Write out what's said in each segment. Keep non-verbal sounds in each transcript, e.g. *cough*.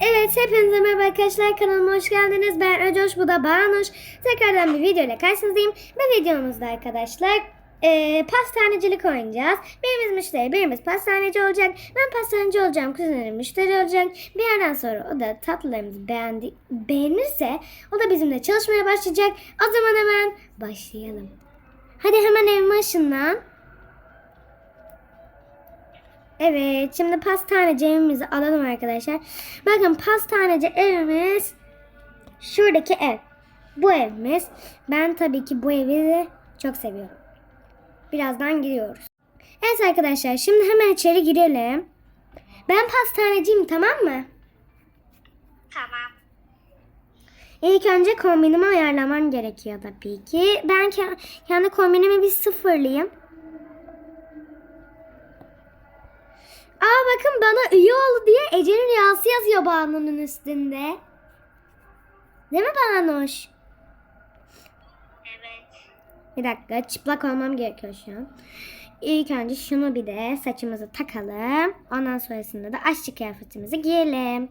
Evet hepinize merhaba arkadaşlar kanalıma hoş geldiniz. Ben Öcoş bu da Banuş. Tekrardan bir video ile karşınızdayım. Bu videomuzda arkadaşlar eee pastanecilik oynayacağız. Birimiz müşteri birimiz pastaneci olacak. Ben pastaneci olacağım kuzenim müşteri olacak. Bir yerden sonra o da tatlılarımızı beğendi, beğenirse o da bizimle çalışmaya başlayacak. O zaman hemen başlayalım. Hadi hemen evime ışınlan. Evet, şimdi pastaneci evimizi alalım arkadaşlar. Bakın pastaneci evimiz şuradaki ev. Bu evimiz. Ben tabii ki bu evi de çok seviyorum. Birazdan giriyoruz. Evet arkadaşlar, şimdi hemen içeri girelim. Ben pastaneciyim tamam mı? Tamam. İlk önce kombinimi ayarlamam gerekiyor tabii ki. Ben ke- kendi kombinimi bir sıfırlayayım. Aa bakın bana üye oldu diye Ece'nin rüyası yazıyor Banu'nun üstünde. Değil mi Banuş? Evet. Bir dakika çıplak olmam gerekiyor şu an. İlk önce şunu bir de saçımızı takalım. Ondan sonrasında da aşçı kıyafetimizi giyelim.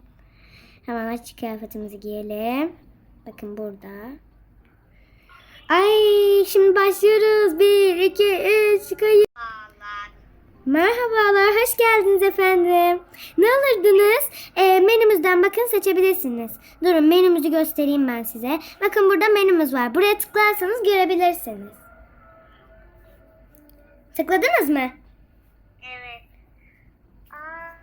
Hemen aşçı kıyafetimizi giyelim. Bakın burada. Ay şimdi başlıyoruz. Bir, iki, üç, kayıt. Merhabalar, hoş geldiniz efendim. Ne alırdınız? Ee, menümüzden bakın seçebilirsiniz. Durun menümüzü göstereyim ben size. Bakın burada menümüz var. Buraya tıklarsanız görebilirsiniz. Tıkladınız mı? Evet.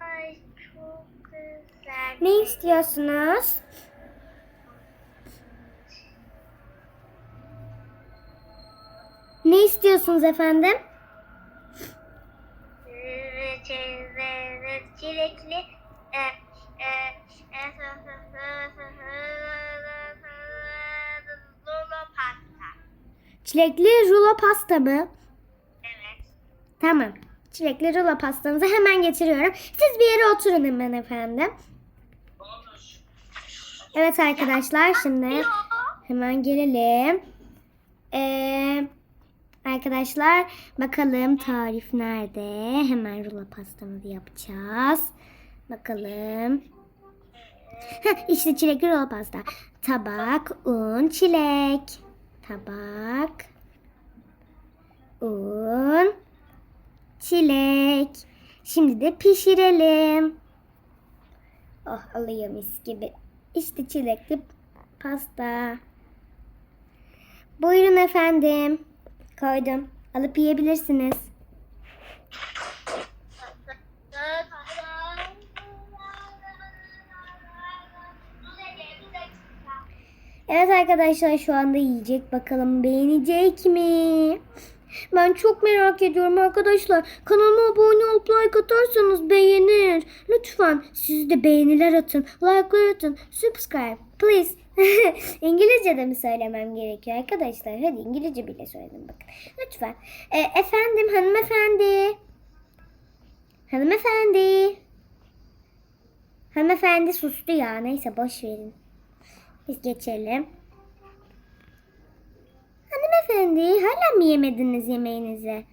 Ay çok güzel. Ne istiyorsunuz? Ne istiyorsunuz efendim? Çilekli. E, e, e, Lolo pasta. Çilekli rulo pasta mı? Evet. Tamam. Çilekli rulo pastamızı hemen getiriyorum. Siz bir yere oturun hemen efendim. Evet arkadaşlar şimdi hemen gelelim. Ee, arkadaşlar bakalım tarif nerede? Hemen rulo pastamızı yapacağız. Bakalım. Heh, işte çilekli rulo pasta. Tabak, un, çilek. Tabak, un, çilek. Şimdi de pişirelim. Oh alıyor mis gibi. İşte çilekli pasta. Buyurun efendim. Koydum. Alıp yiyebilirsiniz. Evet arkadaşlar şu anda yiyecek. Bakalım beğenecek mi? Ben çok merak ediyorum arkadaşlar. Kanalıma abone olup like atarsanız beğenir. Lütfen siz de beğeniler atın. Like'lar atın. Subscribe please. *laughs* İngilizce de mi söylemem gerekiyor arkadaşlar? Hadi İngilizce bile söyledim bakın. Lütfen. E, efendim hanımefendi. Hanımefendi. Hanımefendi sustu ya. Neyse boş verin. Biz geçelim. Hanımefendi hala mı yemediniz yemeğinizi?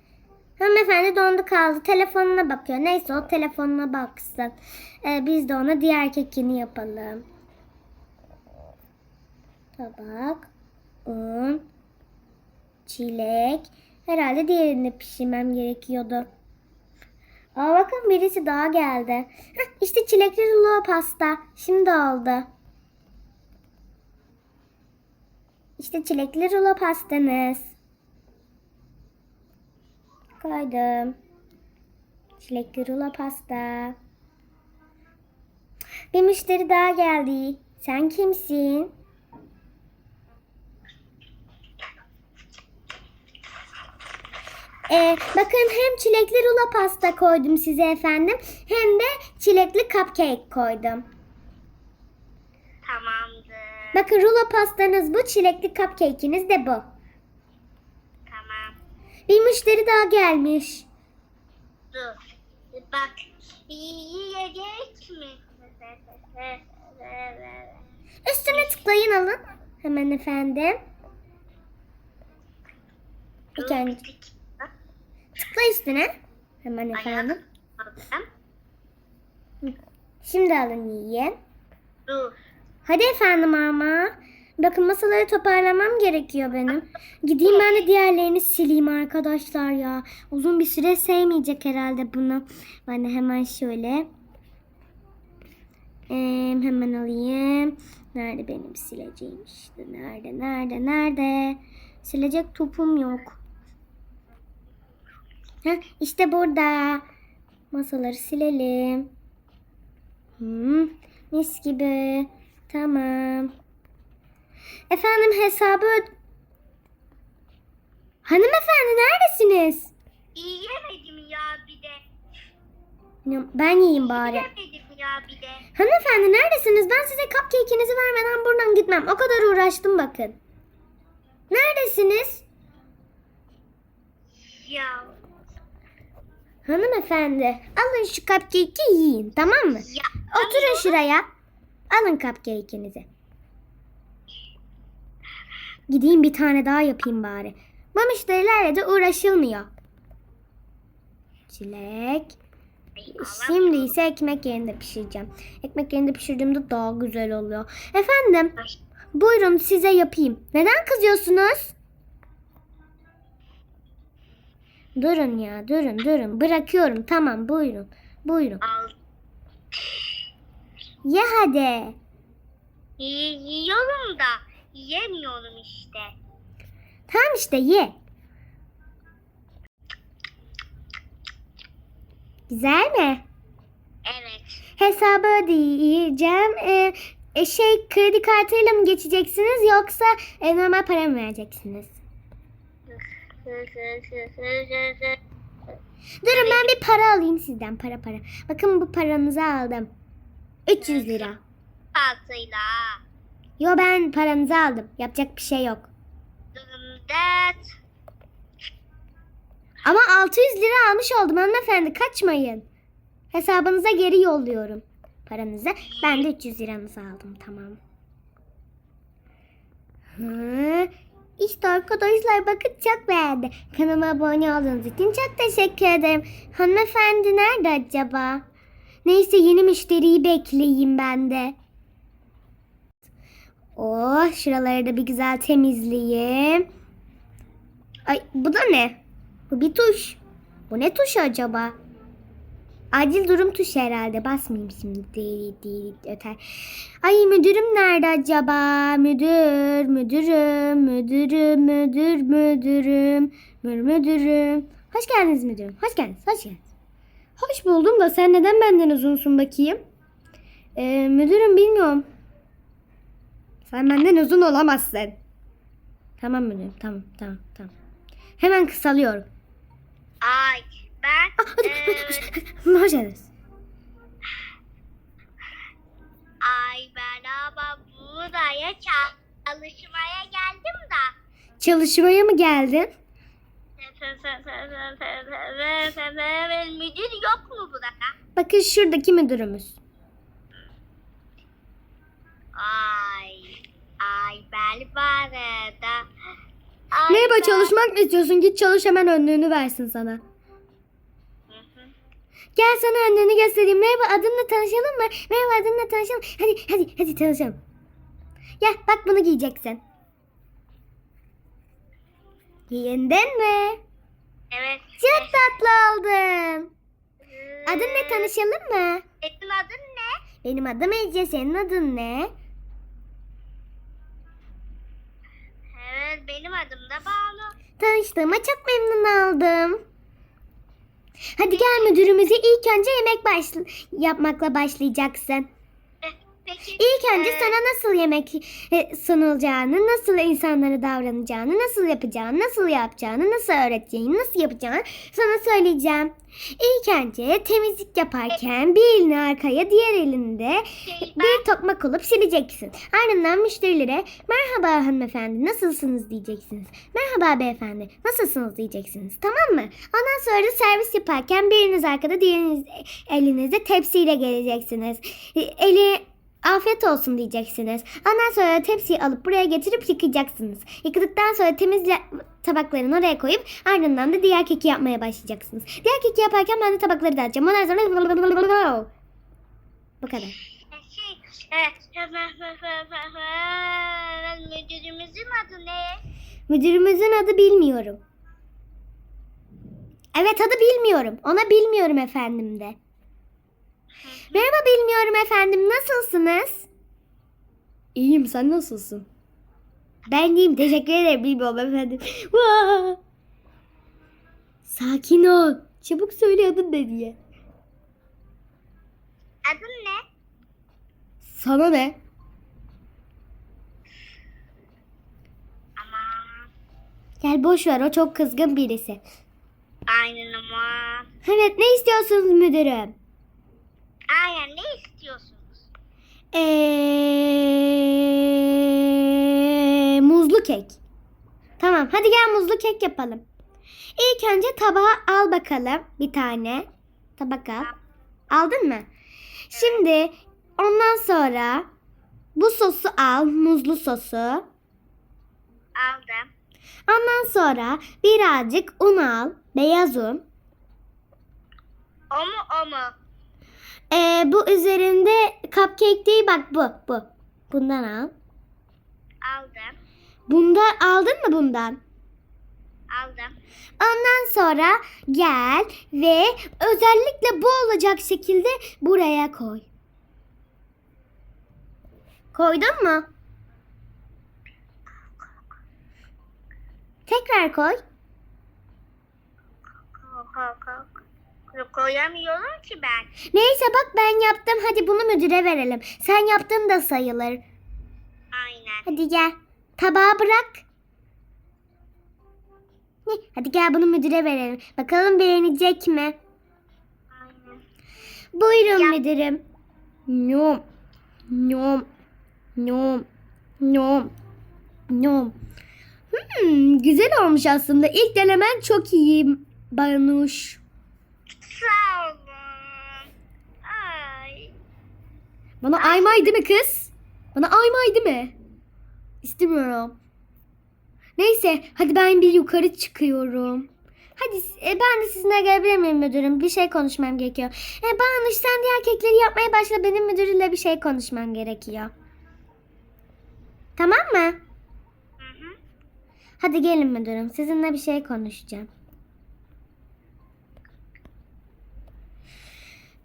Hanımefendi dondu kaldı. Telefonuna bakıyor. Neyse o telefonuna baksın. Ee, biz de ona diğer kekini yapalım. Tabak, un, çilek. Herhalde diğerini pişirmem gerekiyordu. Aa bakın birisi daha geldi. Heh, işte çilekli rulo pasta. Şimdi oldu. İşte çilekli rulo pastanız. Koydum. Çilekli rulo pasta. Bir müşteri daha geldi. Sen kimsin? Ee, bakın hem çilekli rulo pasta koydum size efendim hem de çilekli cupcake koydum. Tamamdır. Bakın rulo pastanız bu, çilekli cupcake'iniz de bu. Tamam. Bir müşteri daha gelmiş. Dur. Bak. Yiyecek mi? Üstüne tıklayın alın. Hemen efendim. İlk önce tıkla üstüne. Hemen efendim. Şimdi alın yiyin. Dur. Hadi efendim ama. Bakın masaları toparlamam gerekiyor benim. Gideyim ben de diğerlerini sileyim arkadaşlar ya. Uzun bir süre sevmeyecek herhalde bunu. Ben de hemen şöyle. Ee, hemen alayım. Nerede benim sileceğim işte. Nerede, nerede, nerede? Silecek topum yok. Heh, işte burada. Masaları silelim. Hmm, mis gibi. Tamam. Efendim hesabı... Hanımefendi neredesiniz? Yiyemedim ya bir de. Ben yiyeyim bari. Yiyemedim ya bir de. Hanımefendi neredesiniz? Ben size cupcake'inizi vermeden buradan gitmem. O kadar uğraştım bakın. Neredesiniz? Ya. Hanımefendi alın şu cupcake'i yiyin tamam mı? Ya. Oturun şuraya. Alın cupcake'inizi. Gideyim bir tane daha yapayım bari. Bu müşterilerle de uğraşılmıyor. Çilek. Şimdi ise ekmek yerinde pişireceğim. Ekmek yerinde pişirdiğimde daha güzel oluyor. Efendim buyurun size yapayım. Neden kızıyorsunuz? Durun ya durun durun. Bırakıyorum tamam buyurun. Buyurun. Al. Ye hadi. Yiyorum da yiyemiyorum işte. Tamam işte ye. Güzel mi? Evet. Hesabı ödeyeceğim. Ee, e, şey kredi kartıyla mı geçeceksiniz yoksa e, normal para mı vereceksiniz? Durun ben bir para alayım sizden para para. Bakın bu paranızı aldım. 300 lira. Altıyla. Yo ben paranızı aldım. Yapacak bir şey yok. Durumda. Ama 600 lira almış oldum hanımefendi kaçmayın. Hesabınıza geri yolluyorum paranızı. Ben de 300 liranızı aldım tamam. Hı, işte arkadaşlar bakın çok beğendi. Kanalıma abone olduğunuz için çok teşekkür ederim. Hanımefendi nerede acaba? Neyse yeni müşteriyi bekleyeyim ben de. Oh şuraları da bir güzel temizleyeyim. Ay bu da ne? Bu bir tuş. Bu ne tuşu acaba? Acil durum tuşu herhalde. Basmayayım şimdi. Değil değil öter. Ay müdürüm nerede acaba? Müdür, müdürüm, müdürüm, müdür, müdürüm, mür müdürüm. Hoş geldiniz müdürüm. Hoş geldiniz, hoş geldiniz. Hoş buldum da sen neden benden uzunsun bakayım? Ee, müdürüm bilmiyorum. Sen benden uzun olamazsın. Tamam müdürüm, tamam, tamam, tamam. Hemen kısalıyorum. Ay ben Ah, geldiniz. ay ben ama buraya çalışmaya geldim da. Çalışmaya mı geldin? Müdür yok mu burada? Bakın şuradaki müdürümüz. Ay ay ben barada. Ay, Merhaba çalışmak mı istiyorsun? Git çalış hemen önlüğünü versin sana. Gel sana önlüğünü göstereyim. Merhaba adınla tanışalım mı? Merhaba adınla tanışalım. Hadi hadi hadi tanışalım. Gel bak bunu giyeceksin. Giyindin mi? Evet. Çok tatlı oldun. Adın ne tanışalım mı? Senin adın ne? Benim adım Ece. Senin adın ne? Evet benim adım da Banu. Tanıştığıma çok memnun oldum. Hadi gel müdürümüze ilk önce yemek başla yapmakla başlayacaksın. İlk önce Ee, sana nasıl yemek e, sunulacağını, nasıl insanlara davranacağını, nasıl yapacağını, nasıl yapacağını, nasıl öğreteceğini, nasıl yapacağını sana söyleyeceğim. İlk önce temizlik yaparken bir elini arkaya, diğer elinde bir tokmak olup sileceksin. Ardından müşterilere merhaba hanımefendi nasılsınız diyeceksiniz. Merhaba beyefendi nasılsınız diyeceksiniz. Tamam mı? Ondan sonra servis yaparken biriniz arkada diğeriniz elinizde tepsiyle geleceksiniz. E, Eli Afiyet olsun diyeceksiniz. Ondan sonra tepsiyi alıp buraya getirip yıkayacaksınız. Yıkadıktan sonra temiz tabaklarını oraya koyup ardından da diğer keki yapmaya başlayacaksınız. Diğer keki yaparken ben de tabakları dağıtacağım. Ondan sonra bu kadar. Müdürümüzün adı ne? Müdürümüzün adı bilmiyorum. Evet adı bilmiyorum. Ona bilmiyorum efendim de. Merhaba bilmiyorum efendim. Nasılsınız? İyiyim sen nasılsın? Ben iyiyim. Teşekkür ederim. Bilmiyorum efendim. Sakin ol. Çabuk söyle adın ne diye. Adın ne? Sana ne? Aman. Gel boş ver. O çok kızgın birisi. Aynen ama. Evet ne istiyorsunuz müdürüm? Aynen ne istiyorsunuz? Ee, muzlu kek. Tamam hadi gel muzlu kek yapalım. İlk önce tabağı al bakalım bir tane. Tabak al. Aldın mı? Şimdi ondan sonra bu sosu al, muzlu sosu. Aldım. Ondan sonra birazcık un al, beyaz un. O mu o mu? Ee, bu üzerinde cupcake değil bak bu, bu. Bundan al. Aldım. Bundan aldın mı bundan? Aldım. Ondan sonra gel ve özellikle bu olacak şekilde buraya koy. Koydun mu? Tekrar koy. Ko- ko- ko- ko- Koyamıyorum ki ben. Neyse bak ben yaptım. Hadi bunu müdüre verelim. Sen yaptın da sayılır. Aynen. Hadi gel. Tabağı bırak. Hadi gel bunu müdüre verelim. Bakalım beğenecek mi? Aynen. Buyurun Ya- müdürüm. Nom. Nom. Nom. Nom. Nom. Hmm, güzel olmuş aslında. İlk denemen çok iyi Banuş. Sağ olun. Ay. Bana aymay değil mi kız? Bana aymay değil mi? İstemiyorum. Neyse hadi ben bir yukarı çıkıyorum. Hadi e, ben de sizinle gelebilir miyim müdürüm? Bir şey konuşmam gerekiyor. E, Banuş sen diğer kekleri yapmaya başla. Benim müdürüyle bir şey konuşmam gerekiyor. Tamam mı? Hı hı. Hadi gelin müdürüm. Sizinle bir şey konuşacağım.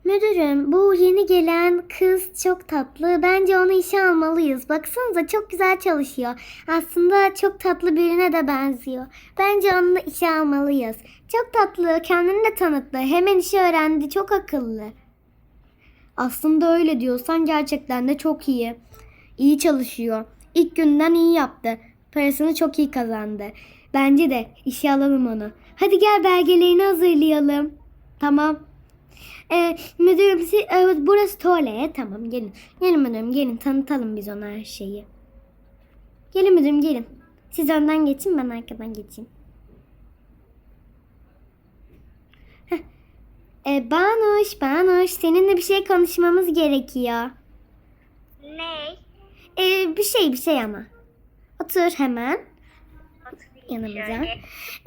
Müdürüm, bu yeni gelen kız çok tatlı. Bence onu işe almalıyız. Baksanıza çok güzel çalışıyor. Aslında çok tatlı birine de benziyor. Bence onu işe almalıyız. Çok tatlı, kendini de tanıttı. Hemen işi öğrendi, çok akıllı. Aslında öyle diyorsan gerçekten de çok iyi. İyi çalışıyor. İlk günden iyi yaptı. Parasını çok iyi kazandı. Bence de işe alalım onu. Hadi gel belgelerini hazırlayalım. Tamam. Ee, müdürüm siz, evet, burası tuvalet. Tamam gelin. Gelin müdürüm gelin tanıtalım biz ona her şeyi. Gelin müdürüm gelin. Siz önden geçin ben arkadan geçeyim. Heh. Ee, Banuş, Banuş seninle bir şey konuşmamız gerekiyor. Ne? Ee, bir şey bir şey ama. Otur hemen yanımıza.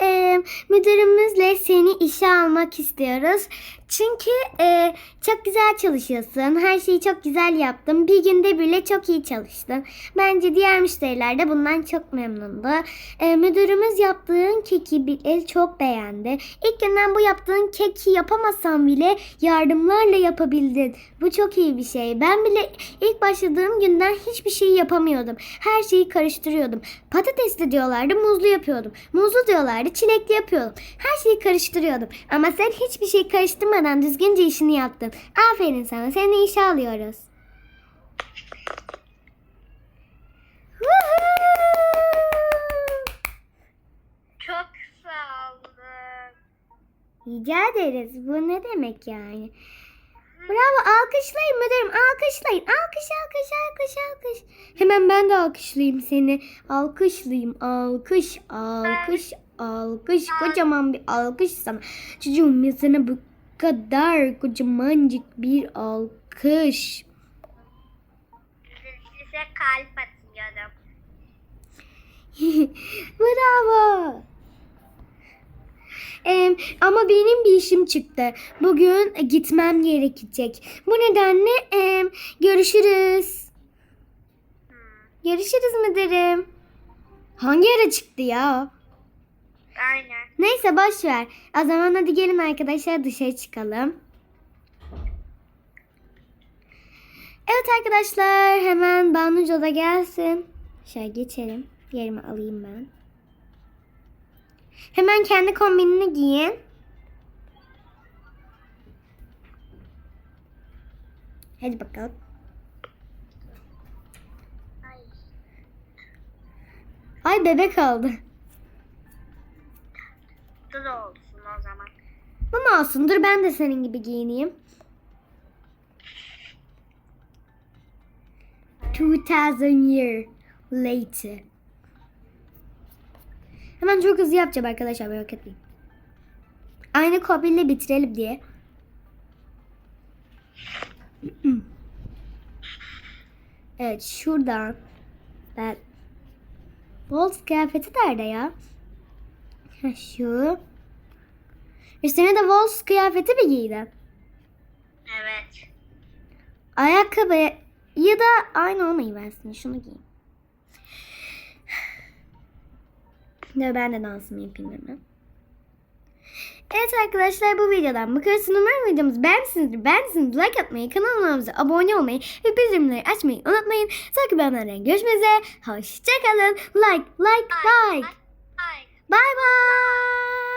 Ee, müdürümüzle seni işe almak istiyoruz. Çünkü e, çok güzel çalışıyorsun. Her şeyi çok güzel yaptın. Bir günde bile çok iyi çalıştın. Bence diğer müşteriler de bundan çok memnundu. Ee, müdürümüz yaptığın keki bile çok beğendi. İlk günden bu yaptığın keki yapamasan bile yardımlarla yapabildin. Bu çok iyi bir şey. Ben bile ilk başladığım günden hiçbir şey yapamıyordum. Her şeyi karıştırıyordum. Patatesli diyorlardı muzlu yapıyordum. Muzlu diyorlardı çilekli yapıyordum. Her şeyi karıştırıyordum. Ama sen hiçbir şey karıştırmadan düzgünce işini yaptın. Aferin sana. Seni işe alıyoruz. Çok sağ olun. Rica ederiz. Bu ne demek yani? Bravo alkışlayın müdürüm alkışlayın. Alkış alkış alkış alkış. Hemen ben de alkışlayayım seni. Alkışlayayım alkış alkış alkış. Kocaman bir alkış sana. Çocuğum ya sana bu kadar kocamancık bir alkış. Size kalp atıyorum. *laughs* Bravo. Ee, ama benim bir işim çıktı. Bugün gitmem gerekecek. Bu nedenle e, görüşürüz. Hmm. Görüşürüz müdürüm. Hangi ara çıktı ya? Aynen. Neyse boş ver. O zaman hadi gelin arkadaşlar dışarı çıkalım. Evet arkadaşlar hemen Banuco da gelsin. Şöyle geçelim. Yerimi alayım ben. Hemen kendi kombinini giyin. Hadi bakalım. Ay. Ay bebek oldu. Bu da olsun o zaman. Bu mu olsun? Dur ben de senin gibi giyineyim. 2000 year later. Hemen çok hızlı yapacağım arkadaşlar merak etmeyin. Aynı kopyayla bitirelim diye. evet şuradan ben Bolt kıyafeti nerede ya? Ha, şu. Üstüne de Wolves kıyafeti mi giydin? Evet. Ayakkabı ya da aynı olmayı versin. Şunu giyeyim. Dur ben de dansımı yapayım hemen. Evet arkadaşlar bu videodan bu kadar. Umarım videomuzu beğenmişsinizdir. Beğendiyseniz like atmayı, kanalımıza abone olmayı ve bildirimleri açmayı unutmayın. Sonraki bölümlerden görüşmek üzere. Hoşçakalın. Like, like, like. Ay. 拜拜。